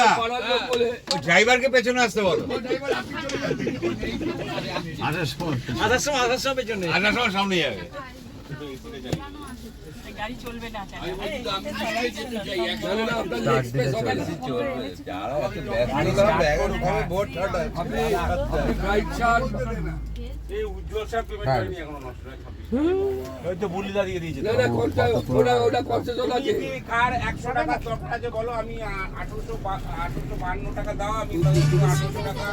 দা ড্রাইভারকে পেছনে আসতে বলো আসার সময় আসার সময় আসার সময় পেছনে আসার সময় সামনে যাবে গাড়ি চলবে না ওই তো বুলি দাঁড়িয়ে দিয়েছে কার একশো টাকা দরকার আছে বলো? আমি আঠারোশো আঠারোশো বান্ন টাকা দাও আমি আঠারোশো টাকা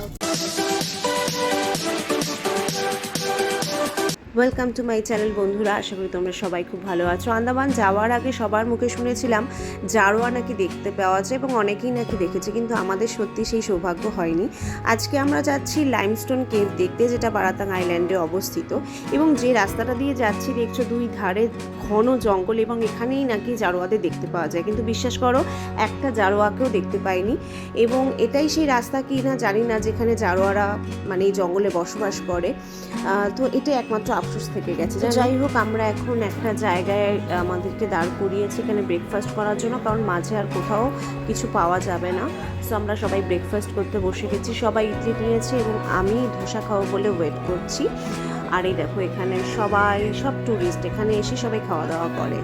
ওয়েলকাম টু মাই চ্যানেল বন্ধুরা। আশা করি তোমরা সবাই খুব ভালো আছো। আন্দামান যাওয়ার আগে সবার মুখে শুনেছিলাম, জারোয়া নাকি দেখতে পাওয়া যায় এবং অনেকেই নাকি দেখেছে, কিন্তু আমাদের সত্যি সেই সৌভাগ্য হয়নি। আজকে আমরা যাচ্ছি লাইমস্টোন কেভ দেখতে, যেটা বারাতাং আইল্যান্ডে অবস্থিত। এবং যে রাস্তাটা দিয়ে যাচ্ছি, দেখছ দুই ধারে ঘন জঙ্গল এবং এখানেই নাকি জারোয়াদের দেখতে পাওয়া যায়। কিন্তু বিশ্বাস করো, একটা জারোয়াকেও দেখতে পাইনি। এবং এটাই সেই রাস্তা কি না জানি না, যেখানে জারোয়ারা মানে এই জঙ্গলে বসবাস করে। তো এটা একমাত্র আফসোস থেকে গেছে। যাই হোক আমরা এখন একটা জায়গায় আমাদেরকে দাঁড় করিয়েছি এখানে ব্রেকফাস্ট করার জন্য কারণ মাঝে আর কোথাও কিছু পাওয়া যাবে না। সো আমরা সবাই ব্রেকফাস্ট করতে বসে গেছি। সবাই ইডলি নিয়েছে এবং আমি ধোসা খাব বলে ওয়েট করছি। আর এই দেখো এখানে সবাই সব ট্যুরিস্ট এখানে এসে সবাই খাওয়া দাওয়া করে।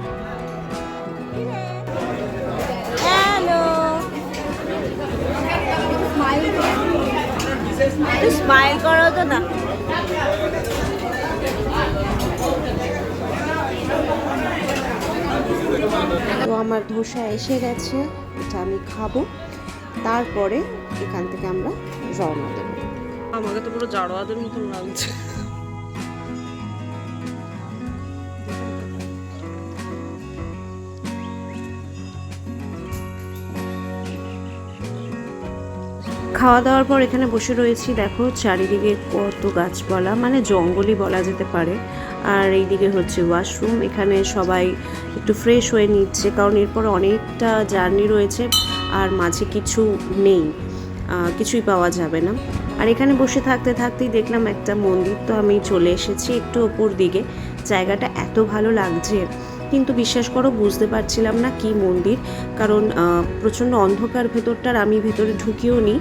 স্মাইল করো তো না। তো আমার ধোসা এসে গেছে, এটা আমি খাব। তারপরে এখান থেকে আমরা রওনা দেবো। আমাকে তো পুরো জারোয়াদের মতন লাগছে। খাওয়া দাওয়ার পর এখানে বসে রয়েছি, দেখো, চারিদিকে কত গাছপালা মানে জঙ্গলই বলা যেতে পারে। আর এইদিকে হচ্ছে ওয়াশরুম, এখানে সবাই একটু ফ্রেশ হয়ে নিচ্ছে, কারণ এরপর অনেকটা জার্নি রয়েছে আর মাঝে কিছু নেই কিছুই পাওয়া যাবে না। আর এখানে বসে থাকতে থাকতেই দেখলাম একটা মন্দির, তো আমি চলে এসেছি একটু ওপর দিকে। জায়গাটা এত ভালো লাগছে। কিন্তু বিশ্বাস করো, বুঝতে পারছিলাম না কি মন্দির। কারণ প্রচণ্ড অন্ধকার ভেতরটার আমি ভেতরে ঢুকিও নি।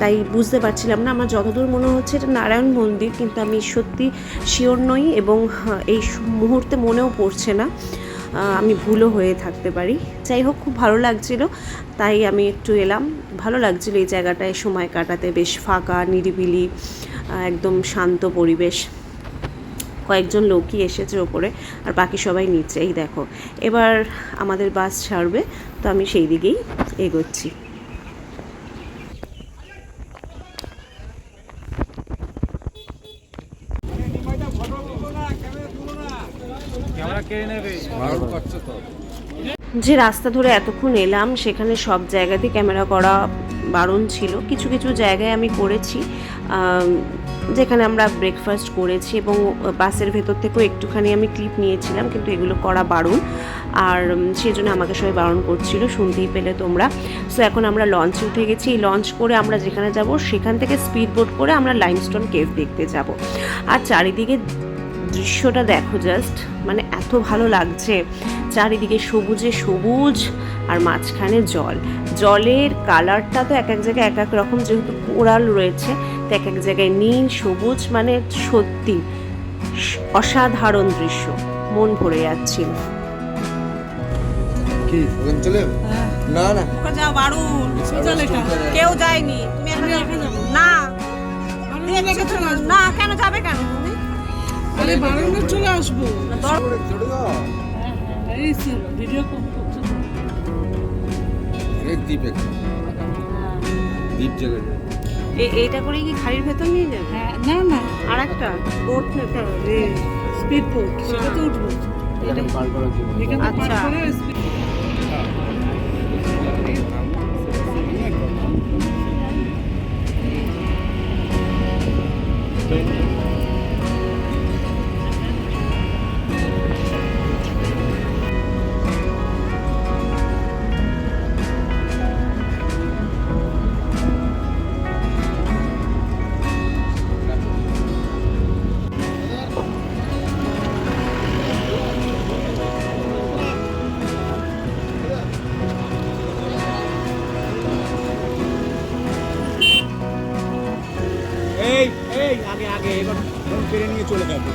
তাই বুঝতে পারছিলাম না। আমার যতদূর মনে হচ্ছে এটা নারায়ণ মন্দির, কিন্তু আমি সত্যি শিওর নই এবং এই মুহূর্তে মনেও পড়ছে না। আমি ভুলও হয়ে থাকতে পারি। যাই হোক, খুব ভালো লাগছিল। তাই আমি একটু এলাম। ভালো লাগছিল এই জায়গাটায় সময় কাটাতে। বেশ ফাঁকা, নিরিবিলি একদম শান্ত পরিবেশ। কয়েকজন লোকই এসেছে ওপরে, আর বাকি সবাই নিচে। এই দেখো, এবার আমাদের বাস ছাড়বে, তো আমি সেই দিকেই এগোচ্ছি। যে রাস্তা ধরে এতক্ষণ এলাম, সেখানে সব জায়গাতেই ক্যামেরা করা বারণ ছিল। কিছু কিছু জায়গায় আমি করেছি যেখানে আমরা ব্রেকফাস্ট করেছি এবং বাসের ভেতর থেকেও একটুখানি আমি ক্লিপ নিয়েছিলাম, কিন্তু এগুলো করা বারণ। আর সেই জন্য আমাকে সবাই বারণ করছিল, শুনতেই পেলে তোমরা। সো এখন আমরা লঞ্চে উঠে গেছি। লঞ্চ করে আমরা যেখানে যাব, সেখান থেকে স্পিড বোট করে আমরা লাইমস্টোন কেভ দেখতে যাব। আর চারিদিকে দৃশ্যটা দেখো জাস্ট মানে এত ভালো লাগছে। চারিদিকে সবুজে সবুজ আর মাঝখানে জল। জলের কালারটা তো এক এক জায়গায় এক এক রকম যেহেতু কোরাল রয়েছে তো এক এক জায়গায় নীল সবুজ মানে সত্যি অসাধারণ দৃশ্য। মন ভরে যাচ্ছিল। কি ওখানে চলে না না। ওকে যাও বারুন। সোজা কেউ যায়নি। তুমি এখন না। না। না কেন যাবে কেন? আরে চলে আসব। যাও। এই ভিডিও? অনেক দ্বীপ এখানে দ্বীপ জেলে এইটা করে কি খাড়ির ভেতর নিয়ে যাবে? হ্যাঁ, না না। আর একটা বোট নেতে হবে স্পিড বোট সেটাতে উঠবো আচ্ছা। এই আগে আগে এবার ফেরে নিয়ে চলে যাবে।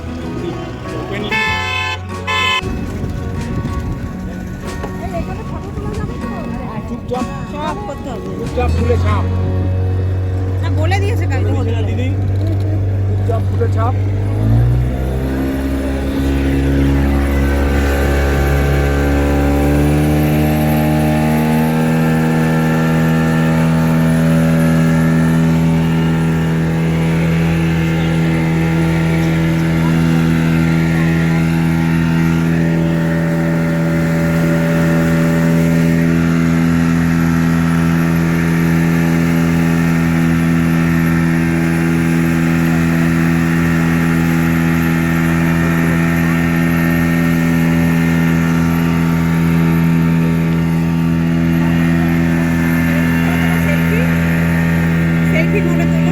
চুপচাপ। সব করতে হবে। চুপচাপ ফুলে ছাপ। না বলে দিয়েছে কালকে দিদি। চুপচাপ ফুলে ছাপ সেলফি সেলফি মনে করো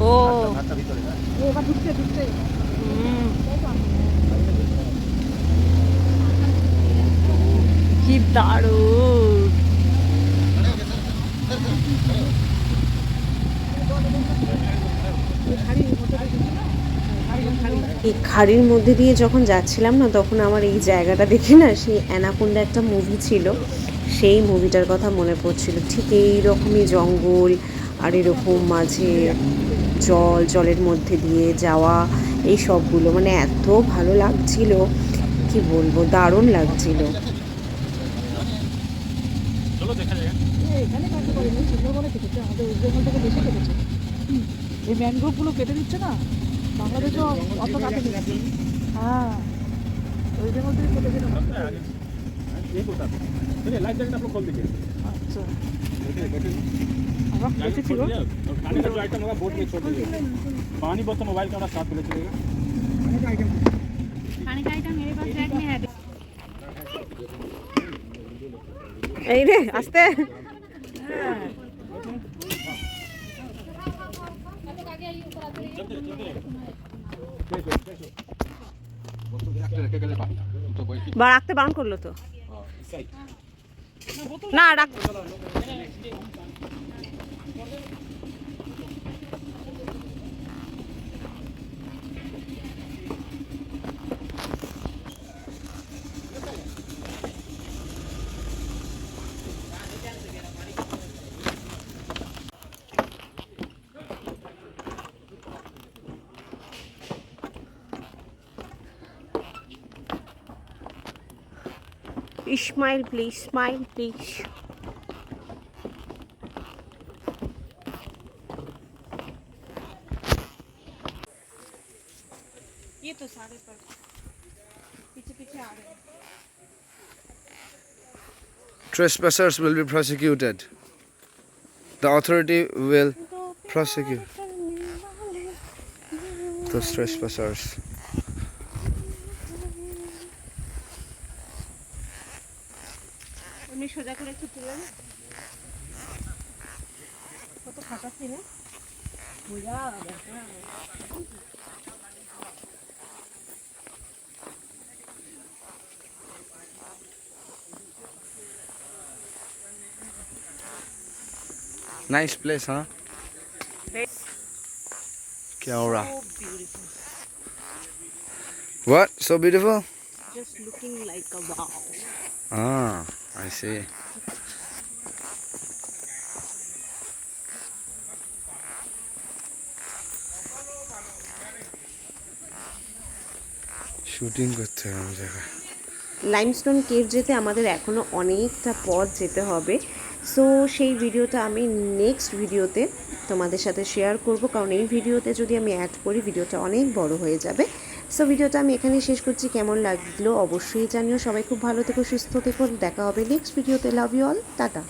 ও। কি দারুণ। এই খাড়ির মধ্যে দিয়ে যখন যাচ্ছিলাম না তখন আমার এই জায়গাটা দেখে না সেই অ্যানাকোন্ডা একটা মুভি ছিল। সেই মুভিটার কথা মনে পড়ছিল। ঠিক এই রকমই জঙ্গল আর এরকম মাঝে জল জলের মধ্যে দিয়ে যাওয়া এই সবগুলো মানে এত ভালো লাগছিল। কি বলব? দারুণ লাগছিল। কেটে না? আচ্ছা। देखिए देखिए আমরা लाइफ কেটেছি खोल গো दीजिए और खाने का जो आइटम होगा बोट में छोड़ दीजिए पानी बोतल मोबाइल कैमरा साथ में ले चलेगा এই রে আস্তে বা রাখতে বারণ করলো তো না রাখ স্মাইল প্লিজ স্মাইল প্লিজ सारे पर पीछे पीछे आ रहे हैं Trespassers will be prosecuted. The authority will prosecute those trespassers. এমনি সোজা করে একটু তুলে নে। কত ফাঁকা ছিল Nice place, huh? Kiaora. What? So beautiful? just looking like a wow Ah, I see. Shooting করতে হবে জায়গায় লাইমস্টোন কেভ যেতে আমাদের এখনও অনেকটা পথ যেতে হবে সো সেই ভিডিওটা আমি নেক্সট ভিডিওতে তোমাদের সাথে শেয়ার করব। কারণ এই ভিডিওতে যদি আমি অ্যাড করি, ভিডিওটা অনেক বড় হয়ে যাবে। সো ভিডিওটা আমি এখানে শেষ করছি। কেমন লাগল অবশ্যই জানিও। সবাই খুব ভালো থেকো, সুস্থ থেকো। দেখা হবে নেক্সট ভিডিওতে। Love you all tata